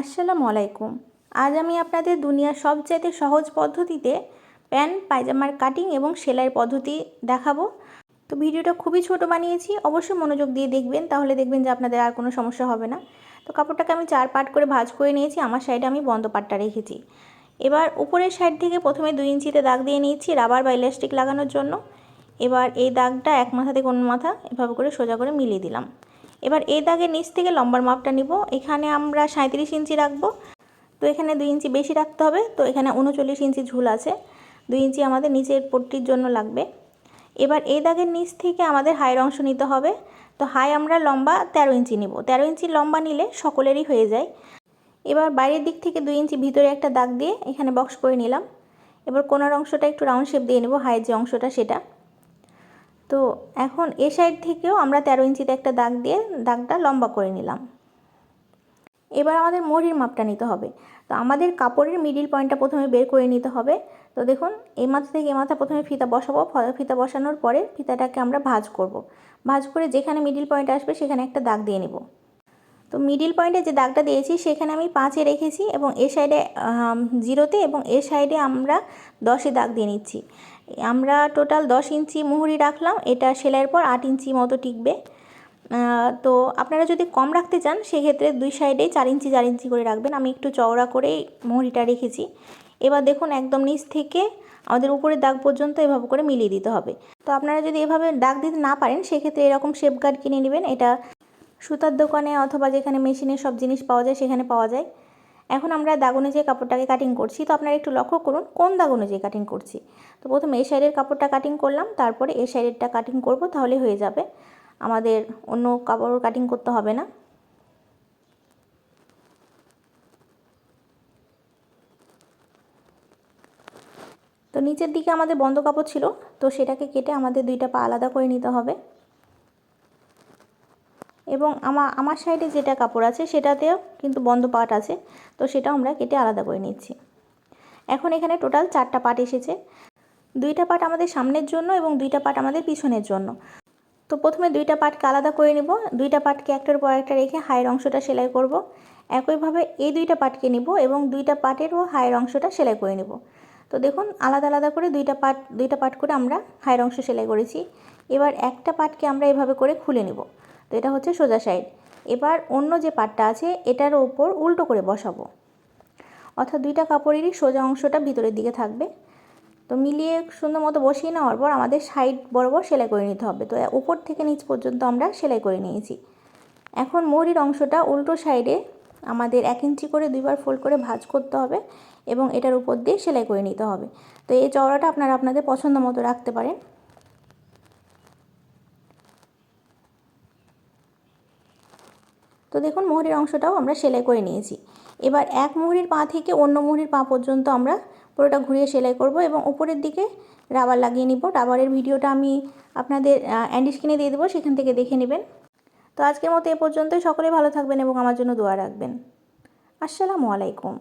আসসালামু আলাইকুম। আজ আমি আপনাদের দুনিয়ার সবচাইতে সহজ পদ্ধতিতে প্যান্ট পায়জামার কাটিং এবং সেলাই পদ্ধতি দেখাবো। তো ভিডিওটা খুবই ছোট বানিয়েছি, অবশ্যই মনোযোগ দিয়ে দেখবেন, তাহলে দেখবেন যে আপনাদের আর কোনো সমস্যা হবে না। তো কাপড়টাকে আমি চার পাট করে ভাজ করে নিয়েছি, আমার সাইডে আমি বন্ধ পাটটা রেখেছি। এবার উপরের সাইড থেকে প্রথমে দুই ইঞ্চিতে দাগ দিয়ে নিয়েছি রাবার বা ইলাস্টিক লাগানোর জন্য। এবার এই দাগটা এক মাথা থেকে অন্য মাথা এভাবে করে সোজা করে মিলিয়ে দিলাম। এবার এই দাগের নিচ থেকে লম্বার মাপটা নিব। এখানে আমরা সাঁত্রিশ ইঞ্চি রাখব। তো এখানে দুই ইঞ্চি বেশি রাখতে হবে। তো এখানে উনচল্লিশ ইঞ্চি ঝুল আছে। দুই ইঞ্চি আমাদের নিচের পট্টির জন্য লাগবে। এবার এই দাগের নিচ থেকে আমাদের হাইয়ের অংশ নিতে হবে। তো হাই আমরা লম্বা তেরো ইঞ্চি নিব। তেরো ইঞ্চি লম্বা নিলে সকলেরই হয়ে যায়। এবার বাইরের দিক থেকে দুই ইঞ্চি ভিতরে একটা দাগ দিয়ে এখানে বক্স করে নিলাম। এবার কোনার অংশটা একটু রাউন্ড শেপ দিয়ে নেব। হাইয়ের যে অংশটা সেটা। তো এখন এ সাইড থেকেও আমরা তেরো ইঞ্চিতে একটা দাগ দিয়ে দাগটা লম্বা করে নিলাম। এবার আমাদের মরির মাপটা নিতে হবে। তো আমাদের কাপড়ের মিডিল পয়েন্টটা প্রথমে বের করে নিতে হবে। তো দেখুন, এই মাথা থেকে এ মাথা প্রথমে ফিতা বসাবো। ফিতা বসানোর পরে ফিতাটাকে আমরা ভাঁজ করব। ভাঁজ করে যেখানে মিডিল পয়েন্ট আসবে সেখানে একটা দাগ দিয়ে নেব। তো মিডিল পয়েন্টে যে দাগটা দিয়েছি, সেখানে আমি পাঁচে রেখেছি এবং এ সাইডে জিরোতে এবং এ সাইডে আমরা দশে দাগ দিয়ে নিচ্ছি। আমরা টোটাল দশ ইঞ্চি মুহুরি রাখলাম, এটা সেলাইয়ের পর আট ইঞ্চি মতো টিকবে। তো আপনারা যদি কম রাখতে চান, সেক্ষেত্রে দুই সাইডেই চার ইঞ্চি চার ইঞ্চি করে রাখবেন। আমি একটু চওড়া করেই মুহুরিটা রেখেছি। এবার দেখুন একদম নিচ থেকে আমাদের উপরের দাগ পর্যন্ত এভাবে করে মিলিয়ে দিতে হবে। তো আপনারা যদি এভাবে দাগ দিতে না পারেন, সেক্ষেত্রে এরকম শেপ গার্ড কিনে নেবেন। এটা সুতার দোকানে অথবা যেখানে মেশিনে সব জিনিস পাওয়া যায়, সেখানে পাওয়া যায়। এখন আমরা দাগ অনুযায়ী কাপড়টাকে কাটিং করছি, তো আপনারা একটু লক্ষ্য করুন কোন দাগ অনুযায়ী কাটিং করছি। তো প্রথমে এই সাইডের কাপড়টা কাটিং করলাম, তারপরে এই সাইডেরটা কাটিং করব, তাহলে হয়ে যাবে। আমাদের অন্য কাপড় কাটিং করতে হবে না। তো নিচের দিকে আমাদের বন্ধ কাপড় ছিল, তো সেটাকে কেটে আমাদের দুইটা পা আলাদা করে নিতে হবে। এবং আমার আমার সাইডে যেটা কাপড় আছে সেটাতেও কিন্তু বন্ধ পাট আছে, তো সেটাও আমরা কেটে আলাদা করে নিচ্ছি। এখন এখানে টোটাল চারটা পাট এসেছে। দুইটা পাট আমাদের সামনের জন্য এবং দুইটা পাট আমাদের পিছনের জন্য। তো প্রথমে দুইটা পাটকে আলাদা করে নিব। দুইটা পাটকে একটার পর একটা রেখে হায়ের অংশটা সেলাই করব। একইভাবে এই দুইটা পাটকে নিব এবং দুইটা পাটেরও হায়ের অংশটা সেলাই করে নিব। তো দেখুন, আলাদা আলাদা করে দুইটা পাট দুইটা পাট করে আমরা হায়ের অংশ সেলাই করেছি। এবার একটা পাটকে আমরা এভাবে করে খুলে নিব। তো এটা হচ্ছে সোজা সাইড এবার অন্য যে পাটটা আছে, এটার ওপর উল্টো করে বসাবো। অর্থাৎ দুইটা কাপড়েরই সোজা অংশটা ভিতরের দিকে থাকবে। তো মিলিয়ে সুন্দর মতো বসিয়ে নেওয়ার পর আমাদের সাইড বরাবর সেলাই করে নিতে হবে। তো উপর থেকে নিচ পর্যন্ত আমরা সেলাই করে নিয়েছি। এখন মরির অংশটা উল্টো সাইডে আমাদের এক ইঞ্চি করে দুইবার ফোল্ড করে ভাজ করতে হবে এবং এটার উপর দিয়ে সেলাই করে নিতে হবে। তো এই চওড়াটা আপনারা আপনাদের পছন্দ মতো রাখতে পারেন। তো দেখুন, মোহরের অংশটাও আমরা সেলাই করে নিয়েছি। এবার এক মুহুরির পা থেকে অন্য মুহুরির পা পর্যন্ত আমরা পুরোটা ঘুরিয়ে সেলাই করব এবং উপরের দিকে রাবার লাগিয়ে নিব। রাবারের ভিডিওটা আমি আপনাদের অ্যান্ডি স্ক্রিনে দিয়ে দেবো, সেখান থেকে দেখে নেবেন। তো আজকের মতো এ পর্যন্তই। সকলে ভালো থাকবেন এবং আমার জন্য দোয়া রাখবেন। আসসালামু আলাইকুম।